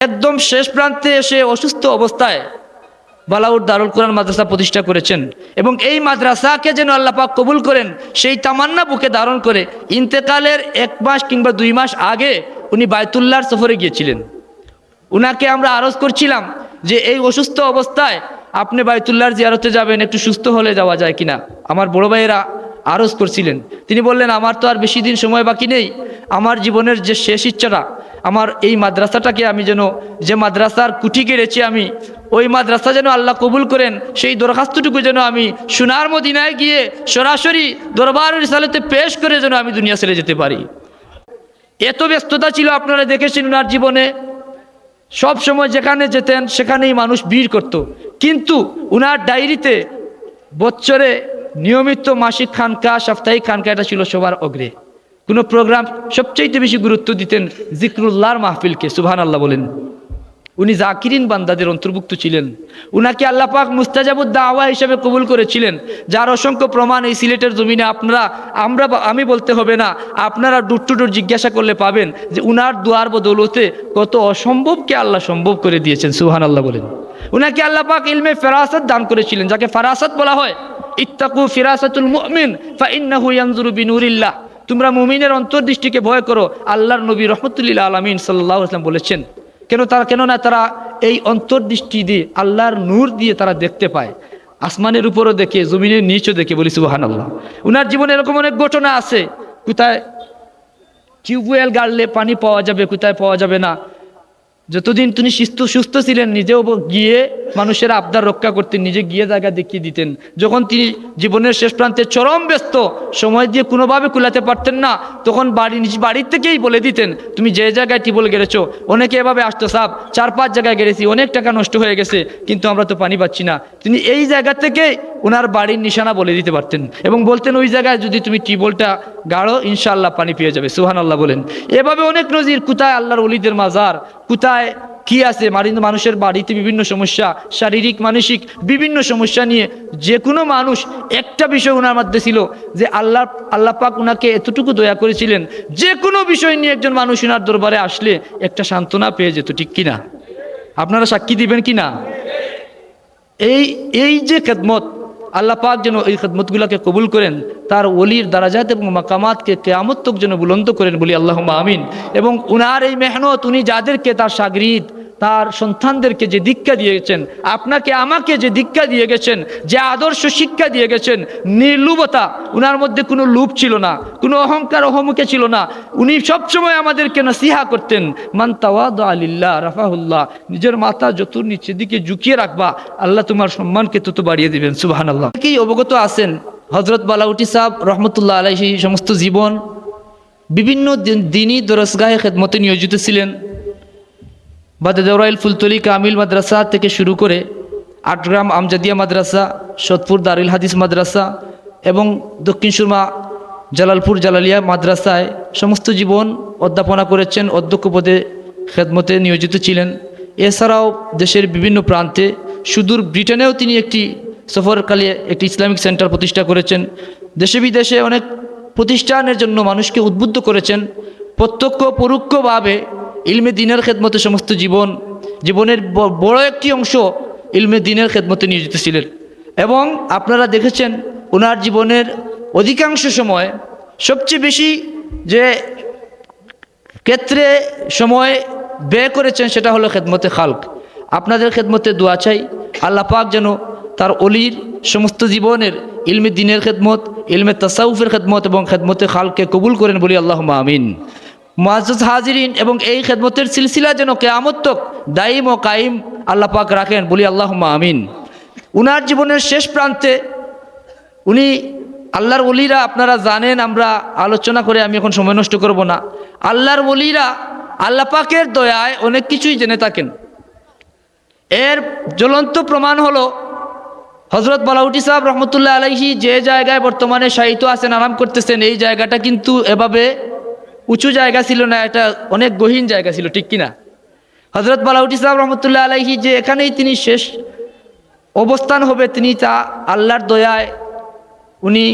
একদম শেষ প্রান্তে এসে অসুস্থ অবস্থায় বালাউর দারুল কোরআন মাদ্রাসা প্রতিষ্ঠা করেছেন এবং এই মাদ্রাসাকে যেন আল্লাপাক কবুল করেন, সেই তামান্না বুকে ধারণ করে ইন্তেকালের এক মাস কিংবা দুই মাস আগে উনি বায়তুল্লাহর সফরে গিয়েছিলেন। উনাকে আমরা আরজ করছিলাম যে এই অসুস্থ অবস্থায় আপনি বায়তুল্লাহর জিয়ারতে যাবেন, একটু সুস্থ হলে যাওয়া যায় কিনা। আমার বড় ভাইয়েরা আরজ করছিলেন। তিনি বললেন, আমার তো আর বেশি দিন সময় বাকি নেই। আমার জীবনের যে শেষ ইচ্ছাটা, আমার এই মাদ্রাসাটাকে আমি যেন, যে মাদ্রাসার কুঠি কেড়েছি আমি, ওই মাদ্রাসা যেন আল্লাহ কবুল করেন, সেই দরখাস্তটুকু যেন আমি সোনার মদিনায় গিয়ে সরাসরি দরবার রিসালতে পেশ করে যেন আমি দুনিয়া ছেড়ে যেতে পারি। এত ব্যস্ততা ছিল আপনারা দেখেছেন ওনার জীবনে। সব সময় যেখানে যেতেন, সেখানেই মানুষ ভিড় করত। কিন্তু উনার ডায়েরিতে বছরে নিয়মিত মাসিক খানকা, সাপ্তাহিক খানকা, এটা ছিল সবার অগ্রে। কোনো প্রোগ্রাম সবচেয়ে বেশি গুরুত্ব দিতেন জিক্রুল্লাহর মাহফিলকে সুবহান আল্লাহ বলেন। উনি জাকিরিন বান্দাদের অন্তর্ভুক্ত ছিলেন। উনাকে আল্লাহ পাক মুস্তাজাবুদ্দা আওয়া হিসেবে কবুল করেছিলেন, যার অসংখ্য প্রমাণ এই সিলেটের জমিনে আপনারা, আমরা আমি বলতে হবে না, আপনারা ডুট টু জিজ্ঞাসা করলে পাবেন যে উনার দুয়ার বদৌলতে কত অসম্ভবকে আল্লাহ সম্ভব করে দিয়েছেন সুহান আল্লাহ বলেন। উনাকে আল্লাহ পাক ইলমে ফেরাসত দান করেছিলেন, যাকে ফেরাসত বলা হয়। ইত্তাকু ফিরাসাতুল মুমিন ফা ইন্নাহু ইয়ানজুরু বিনুরিল্লাহ। তোমরা মুমিনের অন্তর্দৃষ্টিকে ভয় করো, আল্লাহর নবী রহমতুল্লাহ আলমিন সাল্লাহ আসলাম বলেছেন। কেন তারা কেননা তারা এই অন্তর্দৃষ্টি দিয়ে আল্লাহর নূর দিয়ে তারা দেখতে পায়। আসমানের উপরও দেখে, জমিনের নিচও দেখে বলি সুবাহান আল্লাহ উনার জীবনে এরকম অনেক ঘটনা আছে। কোথায় টিউবওয়েল গাড়লে পানি পাওয়া যাবে, কোথায় পাওয়া যাবে না। যতদিন তিনি সুস্থ সুস্থ ছিলেন, নিজেও গিয়ে মানুষের আবদার রক্ষা করতেন, নিজে গিয়ে জায়গা দেখিয়ে দিতেন। যখন তিনি জীবনের শেষ প্রান্তে চরম ব্যস্ত, সময় দিয়ে কোনোভাবে কুলাতে পারতেন না, তখন বাড়ি, নিজ বাড়ির থেকেই বলে দিতেন, তুমি যে জায়গায় টিবল গেড়েছো, অনেকে এভাবে আসতো সাপ চার, পাঁচ জায়গায় গেড়েছি, অনেক টাকা নষ্ট হয়ে গেছে, কিন্তু আমরা তো পানি পাচ্ছি না। তিনি এই জায়গা থেকে ওনার বাড়ির নিশানা বলে দিতে পারতেন। এবং বলতেন, ওই জায়গায় যদি তুমি টিবলটা গাড়ো ইনশাআল্লাহ পানি পেয়ে যাবে। সুহান আল্লাহ বলেন। এভাবে অনেক নজির, কোথায় আল্লাহর অলিদের মাজার, কোথায় কি আছে? মানুষের বাড়িতে বিভিন্ন সমস্যা, শারীরিক, মানসিক, বিভিন্ন সমস্যা নিয়ে যে কোনো মানুষ, একটা বিষয় ওনার মধ্যে ছিল যে আল্লাহ আল্লাহ পাক ওনাকে এতটুকু দয়া করেছিলেন যে কোনো বিষয় নিয়ে একজন মানুষ ওনার দরবারে আসলে একটা সান্ত্বনা পেয়ে যেত, ঠিক কিনা? আপনারা সাক্ষী দিবেন কি না এই এই যে খেদমত আল্লাহ পাক যেন এই খেদমতগুলোকে কবুল করেন, তার ওলির দারাজাত এবং মাকামাতকে কেয়ামত্তক যেন বুলন্দ করেন বলি আল্লাহ আমিন। এবং উনার এই মেহনত, উনি যাদেরকে তার সাগরিদ তার সন্তানদেরকে যে দীক্ষা দিয়েছেন আপনাকে আমাকে যে দীক্ষা দিয়ে গেছেন, যে আদর্শ শিক্ষা দিয়ে গেছেন, নির্লুবতা, উনার মধ্যে কোনো লোভ ছিল না, কোনো অহংকার অহমুখে ছিল না। উনি সবসময় আমাদেরকে নসিহা করতেন, মান তাওয়াদ আলিল্লাহ রাফাহুল্লাহ নিজের মাথা যত নিচের দিকে ঝুঁকিয়ে রাখবা, আল্লাহ তোমার সম্মানকে তত বাড়িয়ে দিবেন সুবাহান আল্লাহ কি অবগত আছেন হজরত বালাউটি সাহ রহমতুল্লাহ আলাইহি সমস্ত জীবন বিভিন্ন দিন- দিনই দরসগাহে খেদমতে নিয়োজিত ছিলেন। বাদেদৌরাইল ফুলতলি কামিল মাদ্রাসা থেকে শুরু করে আটগ্রাম আমজাদিয়া মাদ্রাসা, সোদপুর দারুল হাদিস মাদ্রাসা এবং দক্ষিণ সুরমা, জালালপুর জালালিয়া মাদ্রাসায় সমস্ত জীবন অধ্যাপনা করেছেন অধ্যক্ষ পদে খেদমতে নিয়োজিত ছিলেন। এছাড়াও দেশের বিভিন্ন প্রান্তে সুদূর ব্রিটেনেও তিনি একটি সফরকালে একটি ইসলামিক সেন্টার প্রতিষ্ঠা করেছেন। দেশে বিদেশে অনেক প্রতিষ্ঠানের জন্য মানুষকে উদ্বুদ্ধ করেছেন। প্রত্যক্ষ পরোক্ষভাবে ইলমে দিনের খেদমতে সমস্ত জীবন, জীবনের বড় একটি অংশ ইলমে দিনের খেদমতে নিয়োজিত ছিলেন। এবং আপনারা দেখেছেন ওনার জীবনের অধিকাংশ সময়, সবচেয়ে বেশি যে ক্ষেত্রে সময় ব্যয় করেছেন সেটা হলো খেদমতে খালক। আপনাদের খেদমতে দোয়া চাই, আল্লাহ পাক যেন তার অলির সমস্ত জীবনের ইলমে দিনের খেদমত, ইলমে তাসাউফের খেদমত এবং খেদমতে খালকে কবুল করেন বলি আল্লাহ আমিন। মুআজ্জাজ হাজিরিন এবং এই খেদমতের সিলসিলা যেন কেয়ামত্তক দায়ীম ও কাইম আল্লাহ পাক রাখেন। বলি আল্লাহ আমিন। উনার জীবনের শেষ প্রান্তে উনি আল্লাহর ওলিরা আপনারা জানেন, আমরা আলোচনা করে আমি এখন সময় নষ্ট করব না। আল্লাহর ওলিরা আল্লাহ পাকের দয়ায় অনেক কিছুই জেনে থাকেন। এর জ্বলন্ত প্রমাণ হলো হজরত বালাউটি সাহেব রহমতুল্লাহ আলাইহি যে জায়গায় বর্তমানে সাহিত্য আছেন, আরাম করতেছেন, এই জায়গাটা কিন্তু এভাবে উঁচু জায়গা ছিল না, এটা অনেক গহীন জায়গা ছিল, ঠিক কিনা? হজরত বালাউটি সাহেব রহমতুল্লাহ আলাইহি যে এখানেই তিনি শেষ অবস্থান হবে, তিনি তা আল্লাহর দয়ায়, উনি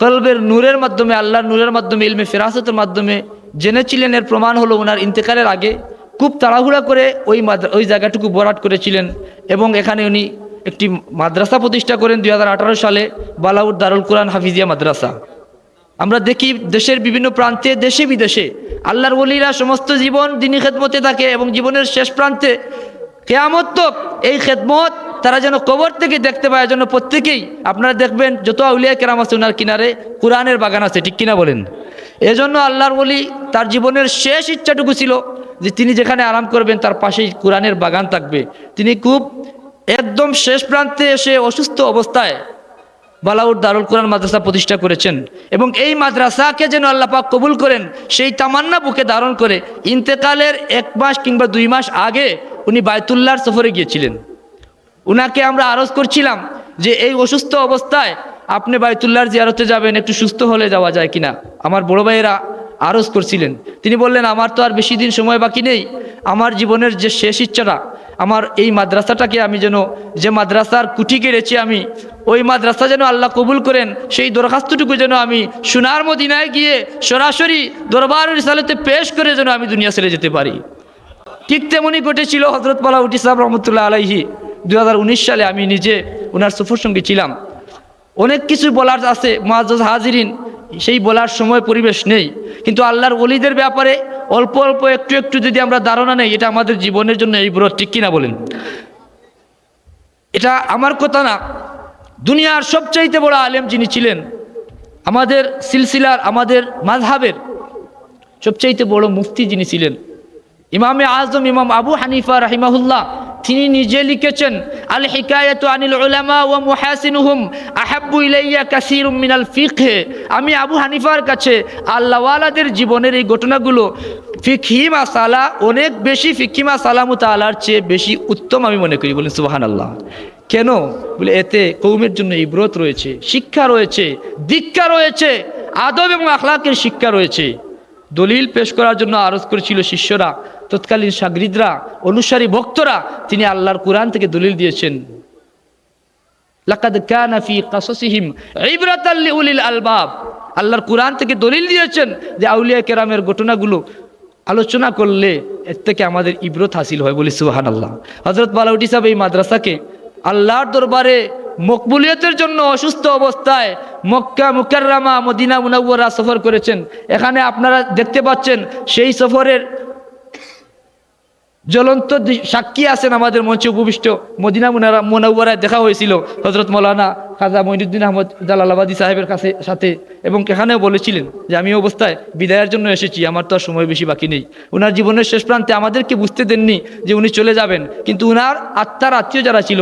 কলবের নূরের মাধ্যমে, আল্লাহর নূরের মাধ্যমে, ইলমে ফেরাসতের মাধ্যমে জেনেছিলেন, এর প্রমাণ হলো ওনার ইন্তেকালের আগে খুব তাড়াহুড়া করে ওই ওই জায়গাটুকু বরাট করেছিলেন এবং এখানে উনি একটি মাদ্রাসা প্রতিষ্ঠা করেন দু হাজার আঠারো সালে বালাউর দারুল কোরআন হাফিজিয়া মাদ্রাসা। আমরা দেখি দেশের বিভিন্ন প্রান্তে, দেশে বিদেশে। আল্লাহর ওলিরা সমস্ত জীবন দিনী খেদমতে থাকে এবং জীবনের শেষ প্রান্তে কেয়ামত তক এই খেদমত তারা যেন কবর থেকে দেখতে পায়, যেন প্রত্যেকেই আপনারা দেখবেন যত আউলিয়া কেরাম আছে ওনার কিনারে কোরআনের বাগান আছে, ঠিক কিনা বলেন? এজন্য আল্লাহর ওলি তার জীবনের শেষ ইচ্ছাটুকু ছিল যে তিনি যেখানে আরাম করবেন তার পাশেই কোরআনের বাগান থাকবে। তিনি খুব একদম শেষ প্রান্তে এসে অসুস্থ অবস্থায় বালাউর দারুল কোরআন মাদ্রাসা প্রতিষ্ঠা করেছেন। এবং এই মাদ্রাসাকে যেন আল্লাপাক কবুল করেন, সেই তামান্না বুকে ধারণ করে ইন্তেকালের এক মাস কিংবা দুই মাস আগে উনি বায়তুল্লাহর সফরে গিয়েছিলেন। উনাকে আমরা আরজ করছিলাম যে এই অসুস্থ অবস্থায় আপনি বায়তুল্লাহর জিয়ারতে যাবেন, একটু সুস্থ হলে যাওয়া যায় কিনা। আমার বড় ভাইয়েরা আরজ করছিলেন। তিনি বললেন, আমার তো আর বেশি দিন সময় বাকি নেই। আমার জীবনের যে শেষ ইচ্ছাটা আমার এই মাদ্রাসাটাকে আমি যেন, যে মাদ্রাসার কুঠি কেড়েছি আমি, ওই মাদ্রাসা যেন আল্লাহ কবুল করেন, সেই দরখাস্তটুকু যেন আমি সোনার মদিনায় গিয়ে সরাসরি দরবার রিসালতে পেশ করে যেন আমি দুনিয়া ছেড়ে যেতে পারি। ঠিক তেমনই ঘটেছিল হজরত পালাউটি সাহেব রহমতুল্লাহ আলাইহি দু হাজার উনিশ সালে আমি নিজে ওনার সফর সঙ্গে ছিলাম। অনেক কিছু বলার আছে মহাজ হাজিরিন, সেই বলার সময় পরিবেশ নেই, কিন্তু আল্লাহর অলিদের ব্যাপারে অল্প অল্প একটু একটু যদি আমরা ধারণা নেই, এটা আমাদের জীবনের জন্য এই ব্রত, ঠিক কিনা বলেন? এটা আমার কথা না। দুনিয়ার সবচাইতে বড় আলেম যিনি ছিলেন, আমাদের সিলসিলার, আমাদের মাঝহাবের সবচাইতে বড় মুফতি যিনি ছিলেন, ইমামে আজম, ইমাম আবু হানিফা রাহিমাহুল্লাহ তিনি নিজে লিখেছেন, আল হিকায়াতু আনিল উলামা ওয়া মুহাসিনুহুম আহাব্বু ইলাইয়া কাসীরুম মিনাল ফিকহে। আমি আবু হানিফার কাছে আল্লাহওয়ালাদের জীবনের এই ঘটনাগুলো, ফিকহি মাসালা, অনেক বেশি ফিকহি মাসালা মুতালার চেয়ে বেশি উত্তম আমি মনে করি। বলেন সুবাহান আল্লাহ কেন? বলে, এতে কৌমের জন্য ইব্রত রয়েছে, শিক্ষা রয়েছে, দীক্ষা রয়েছে, আদব এবং আখলাকের শিক্ষা রয়েছে। দলিল পেশ করার জন্য আরজ করেছিল শিষ্যরা, তৎকালীন সাগরিদরা, অনুসারী ভক্তরা, তিনি আল্লাহর কোরআন থেকে দলিল দিয়েছেন। আলবাব। আল্লাহর কোরআন থেকে দলিল দিয়েছেন যে আউলিয়া কেরামের ঘটনাগুলো আলোচনা করলে এর থেকে আমাদের ইব্রত হাসিল হয় বলি সুবাহান আল্লাহ হজরত বালাউটি সাহেব এই মাদ্রাসাকে আল্লাহর দরবারে মকবুলিয়তের জন্য অসুস্থ অবস্থায় মক্কা মুকাররামা মদিনা মুনাওয়ারা সফর করেছেন। এখানে আপনারা দেখতে পাচ্ছেন সেই সফরের জ্বলন্ত সাক্ষী আছেন আমাদের মঞ্চে উপবিষ্ট মদিনা মুনারা মোনাউয়ারায় দেখা হয়েছিল হজরত মৌলানা খাজা মঈনুদ্দিন আহমদ জালালাবাদী সাহেবের কাছে সাথে এবং এখানেও বলেছিলেন যে, আমি অবস্থায় বিদায়ের জন্য এসেছি, আমার তো আর সময় বেশি বাকি নেই। ওনার জীবনের শেষ প্রান্তে আমাদেরকে বুঝতে দেননি যে উনি চলে যাবেন। কিন্তু উনার আত্মার আত্মীয় যারা ছিল,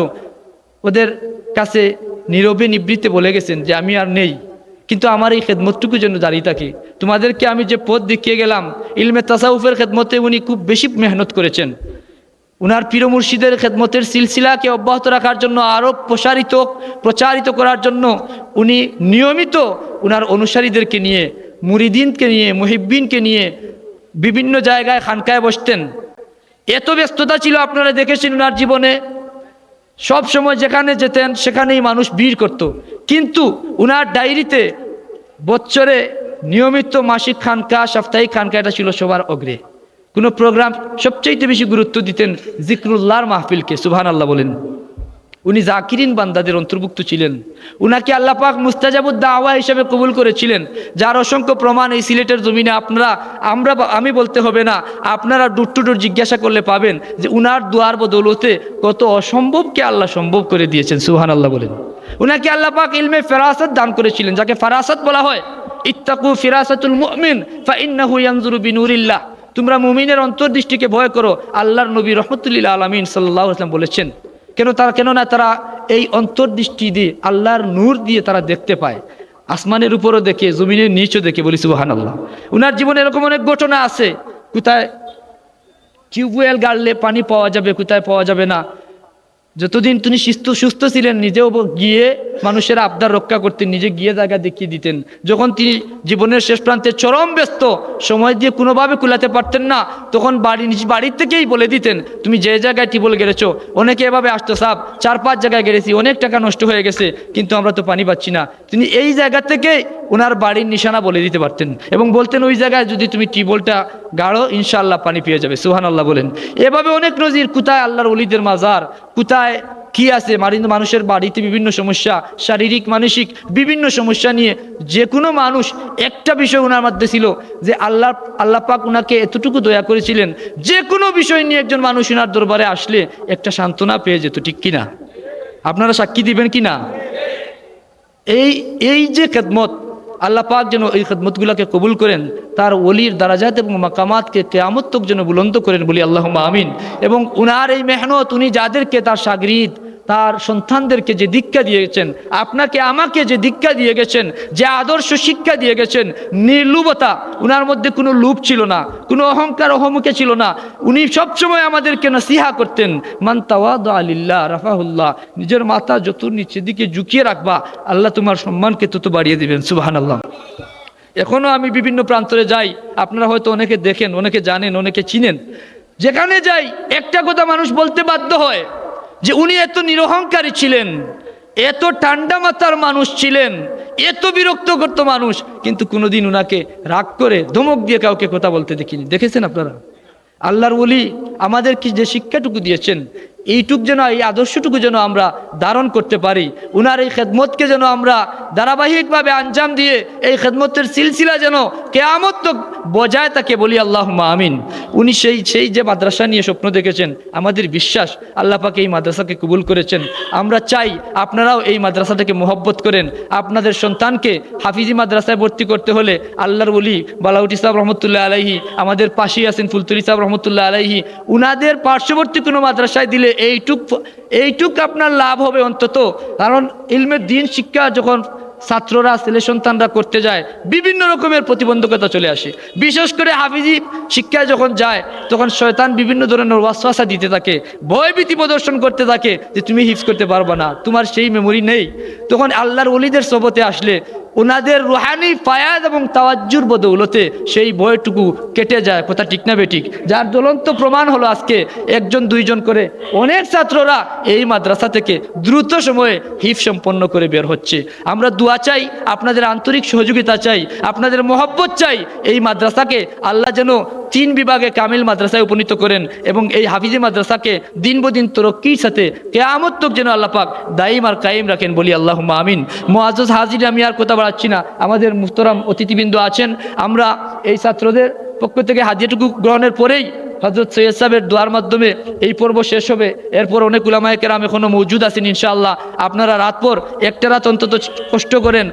ওদের কাছে নীরবে নিবৃত্তে বলে গেছেন যে আমি আর নেই। কিন্তু আমার এই খেদমতটুকু যেন দাঁড়িয়ে থাকি। তোমাদেরকে আমি যে পথ দেখিয়ে গেলাম, ইলমে তাসাউফের খেদমতে উনি খুব বেশি মেহনত করেছেন। উনার পীর মুর্শিদের খেদমতের সিলসিলাকে অব্যাহত রাখার জন্য আরও প্রসারিত, প্রচারিত করার জন্য উনি নিয়মিত উনার অনুসারীদেরকে নিয়ে, মুরিদিনকে নিয়ে, মুহিব্বিনকে নিয়ে বিভিন্ন জায়গায় খানকায় বসতেন। এত ব্যস্ততা ছিল আপনারা দেখেছেন উনার জীবনে। সব সময় যেখানে যেতেন, সেখানেই মানুষ ভিড় করত। কিন্তু উনার ডায়েরিতে বছরে নিয়মিত মাসিক খানকা, সাপ্তাহিক খানকা, এটা ছিল সবার অগ্রে কোনো প্রোগ্রাম সবচেয়ে বেশি গুরুত্ব দিতেন জিক্রুল্লাহর মাহফিলকে সুহান আল্লাহ বলেন উনি জাকিরিন বান্দাদের অন্তর্ভুক্ত ছিলেন। উনাকে আল্লাপাক মুস্তাজাবুদ্দা আওয়া হিসেবে কবুল করেছিলেন। যার অসংখ্য প্রমাণ এই সিলেটের জমিনে আপনারা, আমরা আমি বলতে হবে না, আপনারা ডুর জিজ্ঞাসা করলে পাবেন যে উনার দুয়ার বদৌলতে কত অসম্ভবকে আল্লাহ সম্ভব করে দিয়েছেন সুহান আল্লাহ বলেন। উনাকে আল্লাহ পাক ইলমে ফেরাসত দান করেছিলেন, যাকে ফেরাসত বলা হয়। ইত্তাকু ফিরাসাতুল মুমিন ফা ইন্নাহু ইয়ানজুরু বিনুরিল্লাহ। তোমরা মুমিনের অন্তর্দৃষ্টিকে ভয় করো, আল্লাহর নবী রহমতুল্লাহ আলমিন সাল্লাহ আসলাম বলেছেন। কেন তারা, কেননা তারা এই অন্তর্দৃষ্টি দিয়ে, আল্লাহর নূর দিয়ে তারা দেখতে পায়। আসমানের উপরও দেখে, জমিনের নিচও দেখে বলি সুবাহান আল্লাহ উনার জীবনে এরকম অনেক ঘটনা আছে। কোথায় টিউবওয়েল গাড়লে পানি পাওয়া যাবে, কোথায় পাওয়া যাবে না। যতদিন তিনি সুস্থ সুস্থ ছিলেন, নিজেও গিয়ে মানুষের আবদার রক্ষা করতেন, নিজে গিয়ে জায়গা দেখিয়ে দিতেন। যখন তিনি জীবনের শেষ প্রান্তে চরম ব্যস্ত, সময় দিয়ে কোনোভাবে কুলাতে পারতেন না, তখন বাড়ি, নিজ বাড়ির থেকেই বলে দিতেন, তুমি যে জায়গায় টিবল গেড়েছো, অনেকে এভাবে আসতো সাপ চার, পাঁচ জায়গায় গেড়েছি, অনেক টাকা নষ্ট হয়ে গেছে, কিন্তু আমরা তো পানি পাচ্ছি না। তিনি এই জায়গা থেকেই ওনার বাড়ির নিশানা বলে দিতে পারতেন এবং বলতেন, ওই জায়গায় যদি তুমি টিউবওয়েলটা গাঢ়, ইনশাআল্লাহ পানি পেয়ে যাবে সুহান আল্লাহ বলেন। এভাবে অনেক নজির, কোথায় আল্লাহর অলিদের মাজার, কোথায় কি আছে মানুষের বাড়িতে বিভিন্ন সমস্যা, শারীরিক, মানসিক, বিভিন্ন সমস্যা নিয়ে যে কোনো মানুষ, একটা বিষয় ওনার মধ্যে ছিল যে আল্লাহ আল্লাহ পাক ওনাকে এতটুকু দয়া করেছিলেন যে কোনো বিষয় নিয়ে একজন মানুষ ওনার দরবারে আসলে একটা সান্ত্বনা পেয়ে যেত, ঠিক কিনা? আপনারা সাক্ষী দিবেন কি না এই এই যে খেদমত আল্লাহ পাক যেন এই খেদমতগুলাকে কবুল করেন, তার ওলির দারাজাত এবং মাকামাতকে কেয়ামত্তক যেন বুলন্ত করেন বলি আল্লাহ আমিন। এবং উনার এই মেহনত, উনি যাদেরকে তার সাগরিদ তার সন্তানদেরকে যে দীক্ষা দিয়ে গেছেন, আপনাকে, আমাকে যে দীক্ষা দিয়ে গেছেন, যে আদর্শ শিক্ষা দিয়ে গেছেন, নির্লুবতা, উনার মধ্যে কোনো লোভ ছিল না, কোনো অহংকার অহমুখে ছিল না। উনি সবসময় আমাদেরকে নসিহা করতেন, মান তাওয়াদ আলিল্লাহ রাফাহুল্লাহ নিজের মাথা যত নিচের দিকে ঝুঁকিয়ে রাখবা, আল্লাহ তোমার সম্মানকে তত বাড়িয়ে দিবেন সুবাহান আল্লাহ এখনও আমি বিভিন্ন প্রান্তরে যাই, আপনারা হয়তো অনেকে দেখেন, অনেকে জানেন, অনেকে চিনেন। যেখানে যাই, একটা কথা মানুষ বলতে বাধ্য হয় যে উনি এত নিরহংকারী ছিলেন, এত ঠান্ডা মাথার মানুষ ছিলেন, এত বিরক্ত করত মানুষ, কিন্তু কোনোদিন উনাকে রাগ করে ধমক দিয়ে কাউকে কথা বলতে দেখিনি। দেখেছেন আপনারা? আল্লাহর বলি আমাদের কি যে শিক্ষাটুকু দিয়েছেন এইটুক যেন, এই আদর্শটুকু যেন আমরা ধারণ করতে পারি। উনার এই খেদমতকে যেন আমরা ধারাবাহিকভাবে আঞ্জাম দিয়ে এই খেদমতের সিলসিলা যেন কেয়ামত বজায় তাকে বলি আল্লাহ আমিন। উনি সেই সেই যে মাদ্রাসা নিয়ে স্বপ্ন দেখেছেন, আমাদের বিশ্বাস, আল্লাহ পাকে এই মাদ্রাসাকে কবুল করেছেন। আমরা চাই আপনারাও এই মাদ্রাসাটাকে মোহব্বত করেন। আপনাদের সন্তানকে হাফিজি মাদ্রাসায় ভর্তি করতে হলে আল্লাহর বলি বালাউটি সাহেব রহমতুল্লাহ আলাইহি, আমাদের পাশেই আছেন ফুলতুরি সাহেব রহমতুল্লাহ আলাইহি, উনাদের পার্শ্ববর্তী কোনো মাদ্রাসায় দিলে এইটুক এইটুক আপনার লাভ হবে অন্তত। কারণ ইলমের দিন, শিক্ষা যখন ছাত্ররা, ছেলে সন্তানরা করতে যায়, বিভিন্ন রকমের প্রতিবন্ধকতা চলে আসে। বিশেষ করে হাফিজি শিক্ষায় যখন যায়, তখন শয়তান বিভিন্ন ধরনের ওয়াসওয়াসা দিতে থাকে, ভয়ভীতি প্রদর্শন করতে থাকে যে তুমি হিফজ করতে পারবা না, তোমার সেই মেমোরি নেই। তখন আল্লাহর অলিদের সবতে আসলে ওনাদের রুহানি, ফায়াদ এবং তাওয়াজ্জুর বদৌলতে সেই ভয়টুকু কেটে যায়, কথা ঠিক না বেঠিক। যার জ্বলন্ত প্রমাণ হলো আজকে একজন, দুইজন করে অনেক ছাত্ররা এই মাদ্রাসা থেকে দ্রুত সময়ে হিফ সম্পন্ন করে বের হচ্ছে। আমরা দোয়া চাই, আপনাদের আন্তরিক সহযোগিতা চাই, আপনাদের মহব্বত চাই, এই মাদ্রাসাকে আল্লাহ যেন তিন বিভাগে কামিল মাদ্রাসায় উপনীত করেন এবং এই হাফিজি মাদ্রাসাকে দিন বদিন তরক্কির সাথে কেয়ামত তক যেন আল্লাহ পাক দাইম আর কায়েম রাখেন বলি আল্লাহ আমিন। মোয়াজ হাজির আমি আর কথা বাড়াচ্ছি না। আমাদের মুস্তরাম অতিথিবৃন্দ আছেন। আমরা এই ছাত্রদের পক্ষ থেকে হাজিরটুকু গ্রহণের পরেই হজরত সৈয়দ সাহেবের দোয়ার মাধ্যমে এই পর্ব শেষ হবে। এরপর অনেক উলামায়কেরাম এখনও এখনও মজুদ আছেন ইনশাআল্লাহ। আপনারা রাত পর একটা রাত অন্তত কষ্ট করেন।